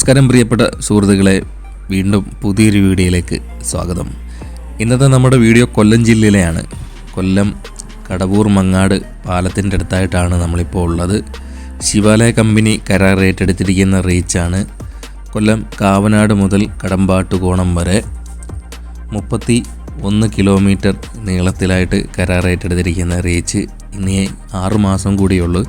നമസ്കാരം പ്രിയപ്പെട്ട സുഹൃത്തുക്കളെ വീണ്ടും പുതിയൊരു വീഡിയോയിലേക്ക് സ്വാഗതം. ഇന്നത്തെ നമ്മുടെ വീഡിയോ കൊല്ലം ജില്ലയിലെയാണ്. കൊല്ലം കടവൂർ മങ്ങാട് പാലത്തിന്റെ അടുത്തായിട്ടാണ് നമ്മളിപ്പോൾ ഉള്ളത്. ശിവാലയ കമ്പനി കരാർ ഏറ്റെടുത്തിരിക്കുന്ന റീച്ചാണ് കൊല്ലം കാവനാട് മുതൽ കടമ്പാട്ടുകോണം വരെ മുപ്പത്തി ഒന്ന് കിലോമീറ്റർ നീളത്തിലായിട്ട് കരാർ ഏറ്റെടുത്തിരിക്കുന്ന റീച്ച് ഇനി ആറുമാസം കൂടിയുള്ളൂ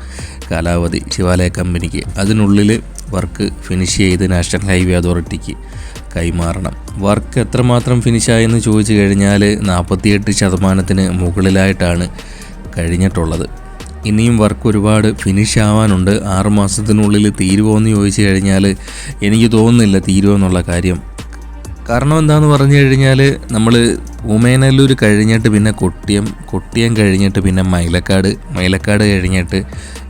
കാലാവധി ശിവാലയ കമ്പനിക്ക്. അതിനുള്ളിൽ വർക്ക് ഫിനിഷ് ചെയ്ത് നാഷണൽ ഹൈവേ അതോറിറ്റിക്ക് കൈമാറണം. വർക്ക് എത്രമാത്രം ഫിനിഷായെന്ന് ചോദിച്ചു കഴിഞ്ഞാൽ നാൽപ്പത്തിയെട്ട് ശതമാനത്തിന് മുകളിലായിട്ടാണ് കഴിഞ്ഞിട്ടുള്ളത്. ഇനിയും വർക്ക് ഒരുപാട് ഫിനിഷ് ആവാനുണ്ട്. ആറ് മാസത്തിനുള്ളിൽ തീരുമോ എന്ന് ചോദിച്ചു കഴിഞ്ഞാൽ എനിക്ക് തോന്നുന്നില്ല തീരുമെന്നുള്ള കാര്യം. കാരണം എന്താണെന്ന് പറഞ്ഞു കഴിഞ്ഞാൽ നമ്മൾ ഉമേനല്ലൂർ കഴിഞ്ഞിട്ട് പിന്നെ കൊട്ടിയം കൊട്ടിയം കഴിഞ്ഞിട്ട് പിന്നെ മൈലക്കാട് മൈലക്കാട് കഴിഞ്ഞിട്ട്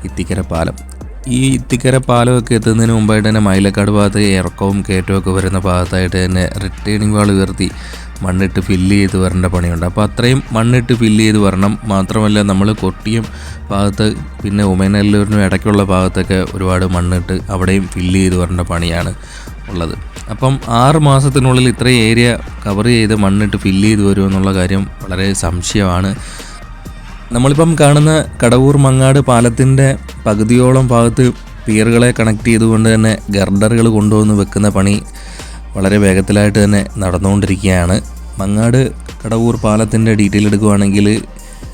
ഇത്തിക്കര പാലം. ഈ ഇത്തിക്കര പാലമൊക്കെ എത്തുന്നതിന് മുമ്പായിട്ട് തന്നെ മൈലക്കാട് ഭാഗത്ത് ഇറക്കവും കയറ്റവും വരുന്ന ഭാഗത്തായിട്ട് തന്നെ റിട്ടേണിംഗ് വാൾ ഉയർത്തി മണ്ണിട്ട് ഫില്ല് ചെയ്ത് വരേണ്ട പണിയുണ്ട്. അപ്പോൾ അത്രയും മണ്ണിട്ട് ഫില്ല് ചെയ്ത് വരണം. മാത്രമല്ല നമ്മൾ കൊട്ടിയം ഭാഗത്ത് പിന്നെ ഉമയനല്ലൂരിനും ഇടയ്ക്കുള്ള ഭാഗത്തൊക്കെ ഒരുപാട് മണ്ണിട്ട് അവിടെയും ഫില്ല് ചെയ്ത് വരേണ്ട പണിയാണ് ഉള്ളത്. അപ്പം ആറ് മാസത്തിനുള്ളിൽ ഇത്രയും ഏരിയ കവർ ചെയ്ത് മണ്ണിട്ട് ഫില്ല് ചെയ്ത് വരുമെന്നുള്ള കാര്യം വളരെ സംശയമാണ്. നമ്മളിപ്പം കാണുന്ന കടവൂർ മങ്ങാട് പാലത്തിന്റെ പകുതിയോളം ഭാഗത്ത് പിയറുകളെ കണക്ട് ചെയ്തുകൊണ്ട് തന്നെ ഗർഡറുകൾ കൊണ്ടുവന്ന് വെക്കുന്ന പണി വളരെ വേഗത്തിലായിട്ട് തന്നെ നടന്നുകൊണ്ടിരിക്കുകയാണ്. മങ്ങാട് കടവൂർ പാലത്തിന്റെ ഡീറ്റെയിൽ എടുക്കുകയാണെങ്കിൽ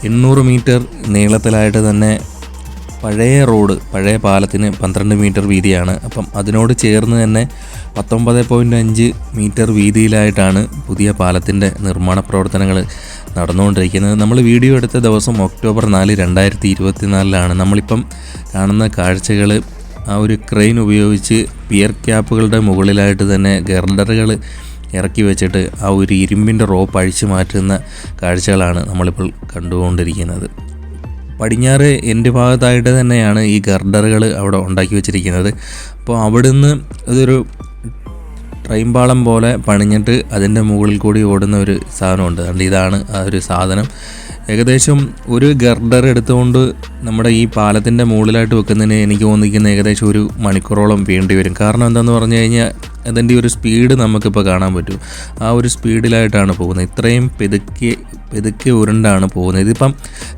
എണ്ണൂറ് മീറ്റർ നീളത്തിലായിട്ട് തന്നെ പഴയ റോഡ് പഴയ പാലത്തിന് പന്ത്രണ്ട് മീറ്റർ വീതിയാണ്. അപ്പം അതിനോട് ചേർന്ന് തന്നെ പത്തൊമ്പത് പോയിന്റ് അഞ്ച് മീറ്റർ വീതിയിലായിട്ടാണ് പുതിയ പാലത്തിന്റെ നിർമ്മാണ പ്രവർത്തനങ്ങൾ നടന്നുകൊണ്ടിരിക്കുന്നത്. നമ്മൾ വീഡിയോ എടുത്ത ദിവസം ഒക്ടോബർ നാല് രണ്ടായിരത്തി ഇരുപത്തിനാലിലാണ് നമ്മളിപ്പം കാണുന്ന കാഴ്ചകൾ ആ ഒരു ക്രെയിൻ ഉപയോഗിച്ച് പിയർ ക്യാപ്പുകളുടെ മുകളിലായിട്ട് തന്നെ ഗർഡറുകൾ ഇറക്കി വെച്ചിട്ട് ആ ഒരു ഇരുമ്പിന്റെ റോപ്പ് അഴിച്ചു മാറ്റുന്ന കാഴ്ചകളാണ് നമ്മളിപ്പോൾ കണ്ടുകൊണ്ടിരിക്കുന്നത്. പടിഞ്ഞാറ് എന്റെ ഭാഗത്തായിട്ട് തന്നെയാണ് ഈ ഗർഡറുകൾ അവിടെ ഉണ്ടാക്കി വെച്ചിരിക്കുന്നത്. അപ്പോൾ അവിടുന്ന് ഇതൊരു ട്രെയിൻ പാളം പോലെ പണിഞ്ഞിട്ട് അതിന്റെ മുകളിൽ കൂടി ഓടുന്ന ഒരു സാധനമുണ്ട്. അതുകൊണ്ട് ഇതാണ് ആ ഒരു സാധനം. ഏകദേശം ഒരു ഗർഡർ എടുത്തുകൊണ്ട് നമ്മുടെ ഈ പാലത്തിന്റെ മുകളിലായിട്ട് വെക്കുന്നതിന് എനിക്ക് തോന്നിക്കുന്ന ഏകദേശം ഒരു മണിക്കൂറോളം വേണ്ടി വരും. കാരണം എന്താണെന്ന് പറഞ്ഞു കഴിഞ്ഞാൽ അതിന്റെ ഒരു സ്പീഡ് നമുക്കിപ്പോൾ കാണാൻ പറ്റും. ആ ഒരു സ്പീഡിലായിട്ടാണ് പോകുന്നത്. ഇത്രയും പെതുക്കി പെതുക്കി ഉരുണ്ടാണ് പോകുന്നത്. ഇതിപ്പം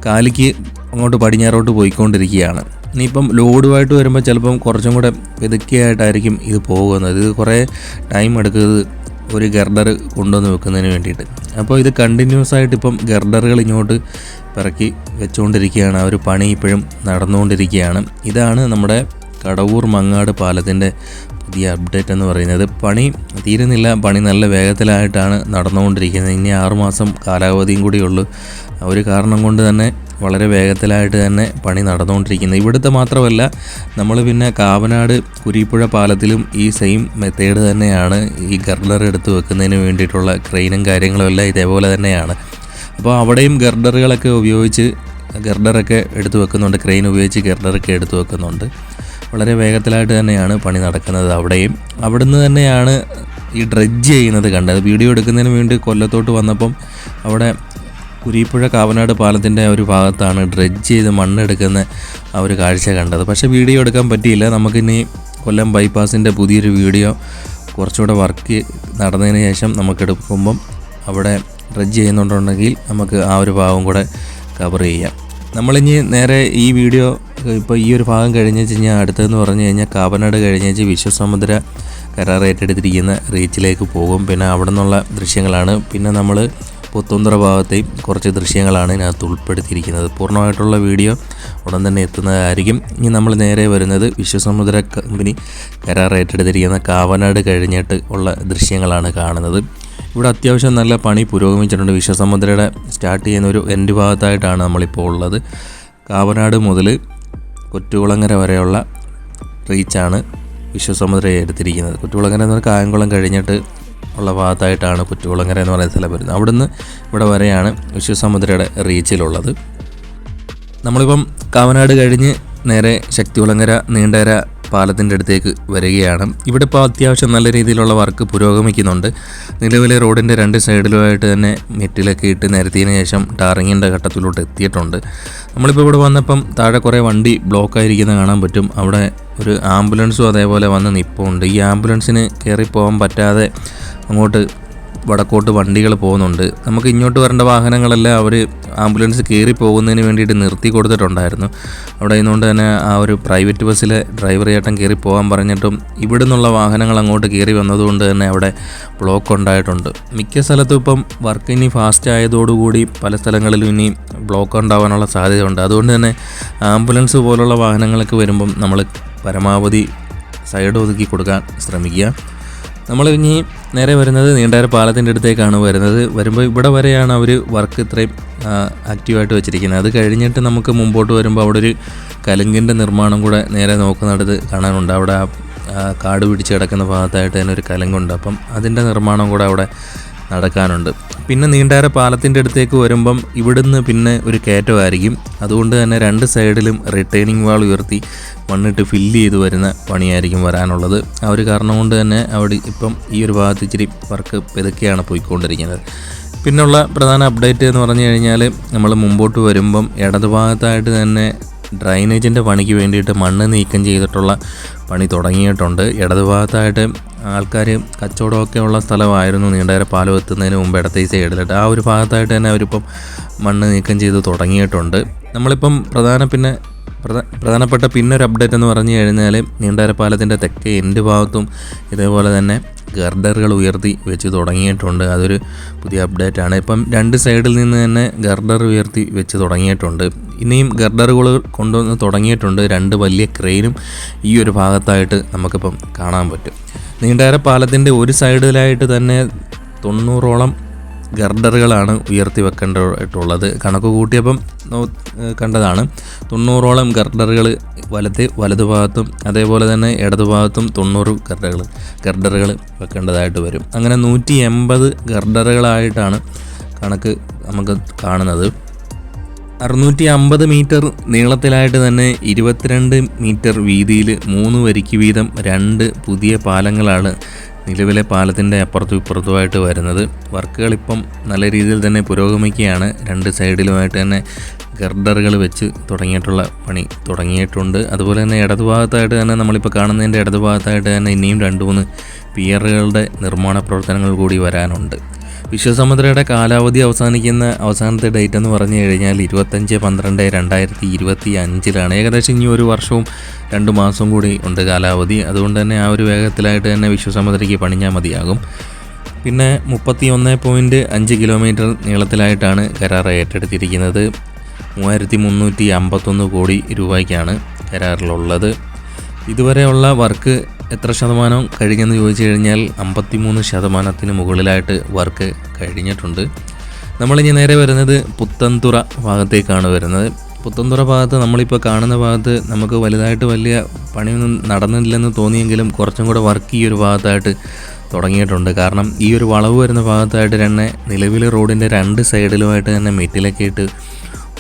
കാലിക്ക് അങ്ങോട്ട് പടിഞ്ഞാറോട്ട് പോയിക്കൊണ്ടിരിക്കുകയാണ്. ഇനിയിപ്പം ലോഡുമായിട്ട് വരുമ്പോൾ ചിലപ്പം കുറച്ചും കൂടെ പെതുക്കിയായിട്ടായിരിക്കും ഇത് പോകുന്നത്. ഇത് കുറേ ടൈം എടുക്കുന്നത് ഒരു ഗർഡർ കൊണ്ടുവന്ന് വെക്കുന്നതിന് വേണ്ടിയിട്ട്. അപ്പോൾ ഇത് കണ്ടിന്യൂസ് ആയിട്ട് ഇപ്പം ഗർഡറുകൾ ഇങ്ങോട്ട് പിറക്കി വെച്ചുകൊണ്ടിരിക്കുകയാണ് ആ ഒരു പണി ഇപ്പോഴും നടന്നുകൊണ്ടിരിക്കുകയാണ്. ഇതാണ് നമ്മുടെ കടവൂർ മങ്ങാട് പാലത്തിന്റെ പുതിയ അപ്ഡേറ്റ് എന്ന് പറയുന്നത്. പണി തീരുന്നില്ല. പണി നല്ല വേഗത്തിലായിട്ടാണ് നടന്നുകൊണ്ടിരിക്കുന്നത്. ഇനി ആറുമാസം കാലാവധിയും കൂടിയുള്ളൂ ഒരു കാരണം കൊണ്ട് തന്നെ വളരെ വേഗത്തിലായിട്ട് തന്നെ പണി നടന്നുകൊണ്ടിരിക്കുന്നത് ഇവിടുത്തെ മാത്രമല്ല നമ്മൾ പിന്നെ കാവനാട് കുരിപ്പുഴ പാലത്തിലും ഈ സെയിം മെത്തേഡ് തന്നെയാണ് ഈ ഗർഡർ എടുത്ത് വെക്കുന്നതിന് വേണ്ടിയിട്ടുള്ള ക്രെയിനും കാര്യങ്ങളും എല്ലാം ഇതേപോലെ തന്നെയാണ്. അപ്പോൾ അവിടെയും ഗർഡറുകളൊക്കെ ഉപയോഗിച്ച് ഗർഡറൊക്കെ എടുത്ത് വെക്കുന്നുണ്ട്. ക്രെയിൻ ഉപയോഗിച്ച് ഗർഡറൊക്കെ എടുത്ത് വെക്കുന്നുണ്ട്. വളരെ വേഗത്തിലായിട്ട് തന്നെയാണ് പണി നടക്കുന്നത് അവിടെയും. അവിടുന്ന് തന്നെയാണ് ഈ ഡ്രഡ്ജ് ചെയ്യുന്നത് കണ്ടത്. വീഡിയോ എടുക്കുന്നതിന് വേണ്ടി കൊല്ലത്തോട്ട് വന്നപ്പം അവിടെ കുരീപ്പുഴ കാവനാട് പാലത്തിന്റെ ഒരു ഭാഗത്താണ് ഡ്രഡ്ജ് ചെയ്ത് മണ്ണെടുക്കുന്ന ആ ഒരു കാഴ്ച കണ്ടത്. പക്ഷേ വീഡിയോ എടുക്കാൻ പറ്റിയില്ല. നമുക്കിനി കൊല്ലം ബൈപ്പാസിന്റെ പുതിയൊരു വീഡിയോ കുറച്ചുകൂടെ വർക്ക് നടന്നതിന് ശേഷം നമുക്ക് എടുക്കുമ്പം അവിടെ ഡ്രഡ്ജ് ചെയ്യുന്നുണ്ടെങ്കിൽ നമുക്ക് ആ ഒരു ഭാഗം കൂടെ കവർ ചെയ്യാം. നമ്മളിനി നേരെ ഈ വീഡിയോ ഇപ്പോൾ ഈ ഒരു ഭാഗം കഴിഞ്ഞ് വെച്ച് കഴിഞ്ഞാൽ അടുത്തതെന്ന് പറഞ്ഞു കഴിഞ്ഞാൽ കാവനാട് കഴിഞ്ഞ് വെച്ച് വിശ്വസമുദ്ര കരാർ ഏറ്റെടുത്തിരിക്കുന്ന റീച്ചിലേക്ക് പോകും. പിന്നെ അവിടെ നിന്നുള്ള ദൃശ്യങ്ങളാണ്. പിന്നെ നമ്മൾ പുത്തുന്തറ ഭാഗത്തെയും കുറച്ച് ദൃശ്യങ്ങളാണ് ഇതിനകത്ത് ഉൾപ്പെടുത്തിയിരിക്കുന്നത്. പൂർണമായിട്ടുള്ള വീഡിയോ ഉടൻ തന്നെ എത്തുന്നതായിരിക്കും. ഇനി നമ്മൾ നേരെ വരുന്നത് വിശ്വസമുദ്ര കമ്പനി കരാർ ഏറ്റെടുത്തിരിക്കുന്ന കാവനാട് കഴിഞ്ഞിട്ട് ഉള്ള ദൃശ്യങ്ങളാണ് കാണുന്നത്. ഇവിടെ അത്യാവശ്യം നല്ല പണി പുരോഗമിച്ചിട്ടുണ്ട്. വിശ്വസമുദ്രയുടെ സ്റ്റാർട്ട് ചെയ്യുന്ന ഒരു എൻഡ് ഭാഗത്തായിട്ടാണ് നമ്മളിപ്പോൾ ഉള്ളത്. കാവനാട് മുതൽ കൊറ്റുകുളങ്ങര വരെയുള്ള റീച്ചാണ് വിശ്വസമുദ്ര എടുത്തിരിക്കുന്നത്. കുറ്റുകുളങ്ങര എന്ന് പറഞ്ഞാൽ കായംകുളം കഴിഞ്ഞിട്ട് ഉള്ള ഭാഗത്തായിട്ടാണ് കുറ്റുകുളങ്ങര എന്ന് പറയുന്ന സ്ഥലം വരുന്നത്. അവിടുന്ന് ഇവിടെ വരെയാണ് വിശ്വസമുദ്രയുടെ റീച്ചിലുള്ളത്. നമ്മളിപ്പം കാവനാട് കഴിഞ്ഞ് നേരെ ശക്തികുളങ്ങര നീണ്ടര പാലത്തിന്റെ അടുത്തേക്ക് വരികയാണ്. ഇവിടെ ഇപ്പോൾ അത്യാവശ്യം നല്ല രീതിയിലുള്ള വർക്ക് പുരോഗമിക്കുന്നുണ്ട്. നിലവിലെ റോഡിന്റെ രണ്ട് സൈഡിലുമായിട്ട് തന്നെ മെറ്റിലൊക്കെ ഇട്ട് നിരത്തിയതിന് ശേഷം ടാറിങ്ങിന്റെ ഘട്ടത്തിലോട്ട് എത്തിയിട്ടുണ്ട്. നമ്മളിപ്പോൾ ഇവിടെ വന്നപ്പം താഴെ കുറേ വണ്ടി ബ്ലോക്ക് ആയിരിക്കുന്നത് കാണാൻ പറ്റും. അവിടെ ഒരു ആംബുലൻസും അതേപോലെ വന്ന് നിൽപ്പുണ്ട് ഈ ആംബുലൻസിന് കയറി പോകാൻ പറ്റാതെ അങ്ങോട്ട് വടക്കോട്ട് വണ്ടികൾ പോകുന്നുണ്ട്. നമുക്ക് ഇങ്ങോട്ട് വരേണ്ട വാഹനങ്ങളെല്ലാം അവർ ആംബുലൻസ് കയറി പോകുന്നതിന് വേണ്ടിയിട്ട് നിർത്തി കൊടുത്തിട്ടുണ്ടായിരുന്നു. അവിടെ നിന്നുകൊണ്ട് തന്നെ ആ ഒരു പ്രൈവറ്റ് ബസ്സിലെ ഡ്രൈവർ ചേട്ടൻ കയറി പോകാൻ പറഞ്ഞിട്ടും ഇവിടെ നിന്നുള്ള വാഹനങ്ങൾ അങ്ങോട്ട് കയറി വന്നതുകൊണ്ട് തന്നെ അവിടെ ബ്ലോക്ക് ഉണ്ടായിട്ടുണ്ട്. മിക്ക സ്ഥലത്തും ഇപ്പം വർക്ക് ഇനി ഫാസ്റ്റ് ആയതോടുകൂടി പല സ്ഥലങ്ങളിലും ഇനി ബ്ലോക്ക് ഉണ്ടാവാനുള്ള സാധ്യതയുണ്ട്. അതുകൊണ്ട് തന്നെ ആംബുലൻസ് പോലുള്ള വാഹനങ്ങളൊക്കെ വരുമ്പം നമ്മൾ പരമാവധി സൈഡ് ഒതുക്കി കൊടുക്കാൻ ശ്രമിക്കുക. നമ്മൾ ഇനി നേരെ വരുന്നത് നീണ്ടാര പാലത്തിന്റെ അടുത്തേക്കാണ് വരുന്നത്. വരുമ്പോൾ ഇവിടെ വരെയാണ് അവർ വർക്ക് ഇത്രയും ആക്റ്റീവായിട്ട് വെച്ചിരിക്കുന്നത്. അത് കഴിഞ്ഞിട്ട് നമുക്ക് മുമ്പോട്ട് വരുമ്പോൾ അവിടെ ഒരു കലുങ്കിന്റെ നിർമ്മാണം കൂടെ നേരെ നോക്കുന്നിടത്ത് കാണാനുണ്ട്. അവിടെ കാട് പിടിച്ച് കിടക്കുന്ന ഭാഗത്തായിട്ട് തന്നെ ഒരു കലങ്കുണ്ട് അപ്പം അതിന്റെ നിർമ്മാണം കൂടെ അവിടെ നടക്കാനുണ്ട്. പിന്നെ നീണ്ടാര പാലത്തിന്റെ അടുത്തേക്ക് വരുമ്പം ഇവിടുന്ന് പിന്നെ ഒരു കയറ്റമായിരിക്കും. അതുകൊണ്ട് തന്നെ രണ്ട് സൈഡിലും റിട്ടേണിംഗ് വാൾ ഉയർത്തി മണ്ണിട്ട് ഫില്ല് ചെയ്ത് വരുന്ന പണിയായിരിക്കും വരാനുള്ളത്. ആ ഒരു കാരണം കൊണ്ട് തന്നെ അവിടെ ഇപ്പം ഈ ഒരു ഭാഗത്ത് ഇച്ചിരി വർക്ക് പെതുക്കെയാണ് പോയിക്കൊണ്ടിരിക്കുന്നത്. പിന്നുള്ള പ്രധാന അപ്ഡേറ്റ് എന്ന് പറഞ്ഞു കഴിഞ്ഞാൽ നമ്മൾ മുമ്പോട്ട് വരുമ്പം ഇടതുഭാഗത്തായിട്ട് തന്നെ ഡ്രൈനേജിന്റെ പണിക്ക് വേണ്ടിയിട്ട് മണ്ണ് നീക്കം ചെയ്തിട്ടുള്ള പണി തുടങ്ങിയിട്ടുണ്ട്. ഇടതുഭാഗത്തായിട്ട് ആൾക്കാർ കച്ചവടമൊക്കെ ഉള്ള സ്ഥലമായിരുന്നു നീണ്ടകര പാലം എത്തുന്നതിന് മുമ്പ് ഇടത്തെ സൈഡിലിട്ട് ആ ഒരു ഭാഗത്തായിട്ട് തന്നെ അവരിപ്പം മണ്ണ് നീക്കം ചെയ്ത് തുടങ്ങിയിട്ടുണ്ട്. നമ്മളിപ്പം പ്രധാന പിന്നെ പ്രധാ പ്രധാനപ്പെട്ട പിന്നൊരു അപ്ഡേറ്റ് എന്ന് പറഞ്ഞു കഴിഞ്ഞാൽ നീണ്ടകര പാലത്തിന്റെ തെക്കേ എൻഡ് ഭാഗത്തും ഇതേപോലെ തന്നെ ഗർഡറുകൾ ഉയർത്തി വെച്ച് തുടങ്ങിയിട്ടുണ്ട്. അതൊരു പുതിയ അപ്ഡേറ്റ് ആണ്. ഇപ്പം രണ്ട് സൈഡിൽ നിന്ന് തന്നെ ഗർഡർ ഉയർത്തി വെച്ച് തുടങ്ങിയിട്ടുണ്ട്. ഇനിയും ഗർഡറുകൾ കൊണ്ടുവന്ന് തുടങ്ങിയിട്ടുണ്ട്. രണ്ട് വലിയ ക്രെയിനും ഈ ഒരു ഭാഗത്തായിട്ട് നമുക്കിപ്പം കാണാൻ പറ്റും. നീണ്ടകര പാലത്തിന്റെ ഒരു സൈഡിലായിട്ട് തന്നെ തൊണ്ണൂറോളം ഗർഡറുകളാണ് ഉയർത്തി വെക്കേണ്ടതായിട്ടുള്ളത് കണക്ക് കൂട്ടിയപ്പം കണ്ടതാണ്. തൊണ്ണൂറോളം ഗർഡറുകൾ വലത്തെ വലതുഭാഗത്തും അതേപോലെ തന്നെ ഇടതുഭാഗത്തും തൊണ്ണൂറ് ഗർഡറുകൾ ഗർഡറുകൾ വെക്കേണ്ടതായിട്ട് വരും. അങ്ങനെ നൂറ്റി എൺപത് ഗർഡറുകളായിട്ടാണ് കണക്ക് നമുക്ക് കാണുന്നത്. അറുന്നൂറ്റി അമ്പത് മീറ്റർ നീളത്തിലായിട്ട് തന്നെ ഇരുപത്തിരണ്ട് മീറ്റർ വീതിയിൽ മൂന്ന് വരിക്ക് വീതം രണ്ട് പുതിയ പാലങ്ങളാണ് നിലവിലെ പാലത്തിന്റെ അപ്പുറത്തും ഇപ്പുറത്തുമായിട്ട് വരുന്നത്. വർക്കുകൾ ഇപ്പം നല്ല രീതിയിൽ തന്നെ പുരോഗമിക്കുകയാണ്. രണ്ട് സൈഡിലുമായിട്ട് തന്നെ ഗർഡറുകൾ വെച്ച് തുടങ്ങിയിട്ടുള്ള പണി തുടങ്ങിയിട്ടുണ്ട്. അതുപോലെ തന്നെ ഇടതുഭാഗത്തായിട്ട് തന്നെ നമ്മളിപ്പോൾ കാണുന്നതിന്റെ ഇടതുഭാഗത്തായിട്ട് തന്നെ ഇനിയും രണ്ട് മൂന്ന് പിയറുകളുടെ നിർമ്മാണ പ്രവർത്തനങ്ങൾ കൂടി വരാനുണ്ട്. വിശ്വസമുദ്രയുടെ കാലാവധി അവസാനിക്കുന്ന അവസാനത്തെ ഡേറ്റ് എന്ന് പറഞ്ഞു കഴിഞ്ഞാൽ ഇരുപത്തഞ്ച് പന്ത്രണ്ട് രണ്ടായിരത്തി ഇരുപത്തി അഞ്ചിലാണ്. ഏകദേശം ഇനി ഒരു വർഷവും രണ്ട് മാസവും കൂടി ഉണ്ട് കാലാവധി. അതുകൊണ്ട് തന്നെ ആ ഒരു വേഗത്തിലായിട്ട് തന്നെ വിശ്വസമുദ്രയ്ക്ക് പണിഞ്ഞാൽ മതിയാകും. പിന്നെ മുപ്പത്തി ഒന്ന് പോയിന്റ് അഞ്ച് കിലോമീറ്റർ നീളത്തിലായിട്ടാണ് കരാർ ഏറ്റെടുത്തിരിക്കുന്നത്. മൂവായിരത്തി മുന്നൂറ്റി അമ്പത്തൊന്ന് കോടി രൂപയ്ക്കാണ് കരാറിലുള്ളത്. ഇതുവരെയുള്ള വർക്ക് എത്ര ശതമാനം കഴിഞ്ഞെന്ന് ചോദിച്ചു കഴിഞ്ഞാൽ അമ്പത്തിമൂന്ന് ശതമാനത്തിന് മുകളിലായിട്ട് വർക്ക് കഴിഞ്ഞിട്ടുണ്ട്. നമ്മളിനി നേരെ വരുന്നത് പുത്തൻതുറ ഭാഗത്തേക്കാണ് വരുന്നത്. പുത്തൻതുറ ഭാഗത്ത് നമ്മളിപ്പോൾ കാണുന്ന ഭാഗത്ത് നമുക്ക് വലുതായിട്ട് വലിയ പണിയൊന്നും നടന്നില്ലെന്ന് തോന്നിയെങ്കിലും കുറച്ചും കൂടെ വർക്ക് ഈ ഒരു ഭാഗത്തായിട്ട് തുടങ്ങിയിട്ടുണ്ട്. കാരണം ഈ ഒരു വളവ് വരുന്ന ഭാഗത്തായിട്ട് തന്നെ നിലവിലെ റോഡിന്റെ രണ്ട് സൈഡിലുമായിട്ട് തന്നെ മെറ്റിലൊക്കെ ഇട്ട്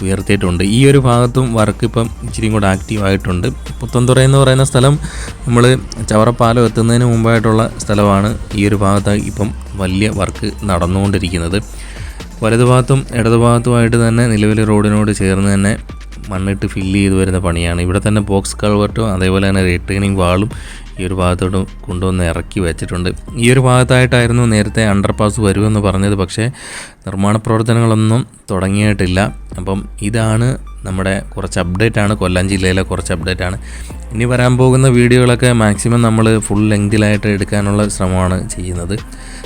ഉയർത്തിയിട്ടുണ്ട്. ഈ ഒരു ഭാഗത്തും വർക്ക് ഇപ്പം ഇച്ചിരി കൂടെ ആക്റ്റീവ് ആയിട്ടുണ്ട്. പുത്തൻതുറ എന്ന് പറയുന്ന സ്ഥലം നമ്മൾ ചവറപ്പാലം എത്തുന്നതിന് മുമ്പായിട്ടുള്ള സ്ഥലമാണ് ഈ ഒരു ഭാഗത്തായി ഇപ്പം വലിയ വർക്ക് നടന്നുകൊണ്ടിരിക്കുന്നത്. വലതുഭാഗത്തും ഇടതുഭാഗത്തുമായിട്ട് തന്നെ നിലവിലെ റോഡിനോട് ചേർന്ന് തന്നെ മണ്ണിട്ട് ഫില്ല് ചെയ്ത് വരുന്ന പണിയാണ്. ഇവിടെ തന്നെ ബോക്സ് കൾവർട്ടും അതേപോലെ തന്നെ റിട്ടേണിംഗ് വാളും ഈ ഒരു ഭാഗത്തോട്ട് കൊണ്ടുവന്ന് ഇറക്കി വെച്ചിട്ടുണ്ട്. ഈ ഒരു ഭാഗത്തായിട്ടായിരുന്നു നേരത്തെ അണ്ടർപാസ് വരുമെന്ന് പറഞ്ഞത്. പക്ഷേ നിർമ്മാണ പ്രവർത്തനങ്ങളൊന്നും തുടങ്ങിയിട്ടില്ല. അപ്പം ഇതാണ് നമ്മുടെ കുറച്ച് അപ്ഡേറ്റ് ആണ്. കൊല്ലം ജില്ലയിലെ കുറച്ച് അപ്ഡേറ്റ് ആണ്. ഇനി വരാൻ പോകുന്ന വീഡിയോകളൊക്കെ മാക്സിമം നമ്മൾ ഫുൾ ലെങ്തിലായിട്ട് എടുക്കാനുള്ള ശ്രമമാണ് ചെയ്യുന്നത്.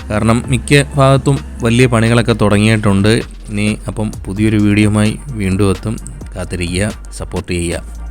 കാരണം മിക്ക ഭാഗത്തും വലിയ പണികളൊക്കെ തുടങ്ങിയിട്ടുണ്ട്. ഇനി അപ്പം പുതിയൊരു വീഡിയോയുമായി വീണ്ടും എത്തും. കാത്തിരിക്കുക സപ്പോർട്ട് ചെയ്യുക.